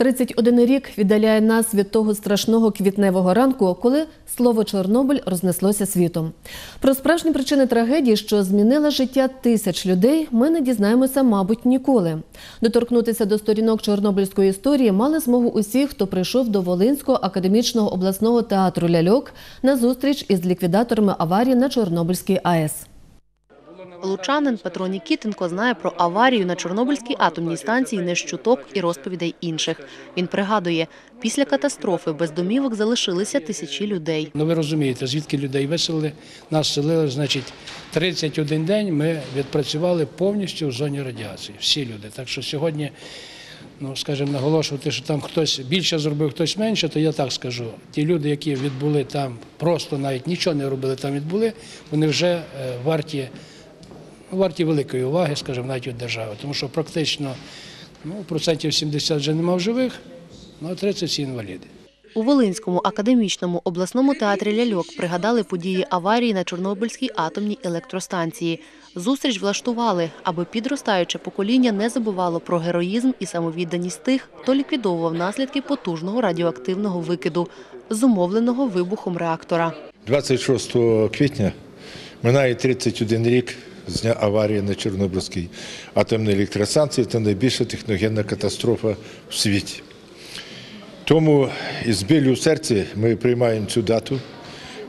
31 рік віддаляє нас від того страшного квітневого ранку, коли слово Чорнобиль рознеслося світом. Про справжні причини трагедії, що змінила життя тисяч людей, ми не дізнаємося, мабуть, ніколи. Доторкнутися до сторінок чорнобильської історії мали змогу усі, хто прийшов до Волинського академічного обласного театру ляльок на зустріч із ліквідаторами аварії на Чорнобильській АЕС. Лучанин Петро Нікітенко знає про аварію на Чорнобильській атомній станції не з чуток і розповідей інших. Він пригадує, після катастрофи без домівок залишилися тисячі людей. Ну ви розумієте, звідки людей виселили, нас селили, значить, 31 день ми відпрацювали повністю в зоні радіації. Всі люди. Так що сьогодні, ну скажімо, наголошувати, що там хтось більше зробив, хтось менше, то я так скажу. Ті люди, які відбули там, просто навіть нічого не робили, там відбули, вони вже е, варті, варті великої уваги, скажімо, навіть від держави. Тому що практично ну, процентів 70 вже нема в живих, ну а 30 всі інваліди. У Волинському академічному обласному театрі ляльок пригадали події аварії на Чорнобильській атомній електростанції. Зустріч влаштували, аби підростаюче покоління не забувало про героїзм і самовідданість тих, хто ліквідовував наслідки потужного радіоактивного викиду, зумовленого вибухом реактора. 26 квітня минає 31 рік з дня аварії на Чорнобильській атомній електростанції. Це найбільша техногенна катастрофа в світі. Тому із білю в серці ми приймаємо цю дату,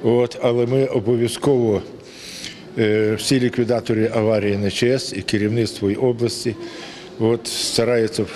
от, але ми обов'язково е, всі ліквідатори аварії на ЧАЕС і керівництво і області от, стараються е,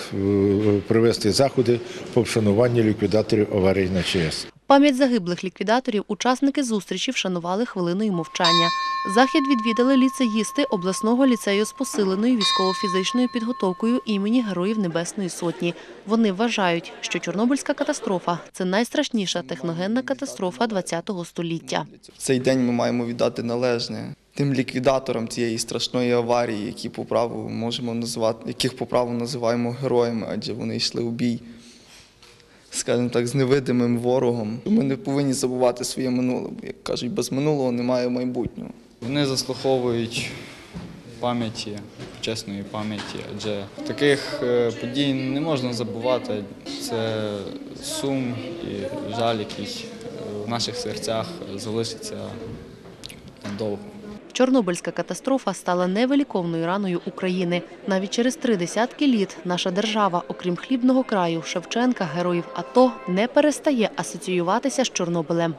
провести заходи по вшануванню ліквідаторів аварії на ЧАЕС. Пам'ять загиблих ліквідаторів учасники зустрічі вшанували хвилиною мовчання. Захід відвідали ліцеїсти обласного ліцею з посиленою військово-фізичною підготовкою імені Героїв Небесної Сотні. Вони вважають, що Чорнобильська катастрофа це найстрашніша техногенна катастрофа ХХ століття. Цей день ми маємо віддати належне тим ліквідаторам цієї страшної аварії, які по праву можемо називати, яких по праву називаємо героями, адже вони йшли у бій, скажімо так, з невидимим ворогом. Ми не повинні забувати своє минуле, бо як кажуть, без минулого немає майбутнього. Вони заслуховують пам'яті, чесної пам'яті, адже таких е, подій не можна забувати. Це сум і жаль, який е, в наших серцях залишиться надовго. Чорнобильська катастрофа стала невеликовною раною України. Навіть через три десятки літ наша держава, окрім хлібного краю, Шевченка, героїв АТО, не перестає асоціюватися з Чорнобилем.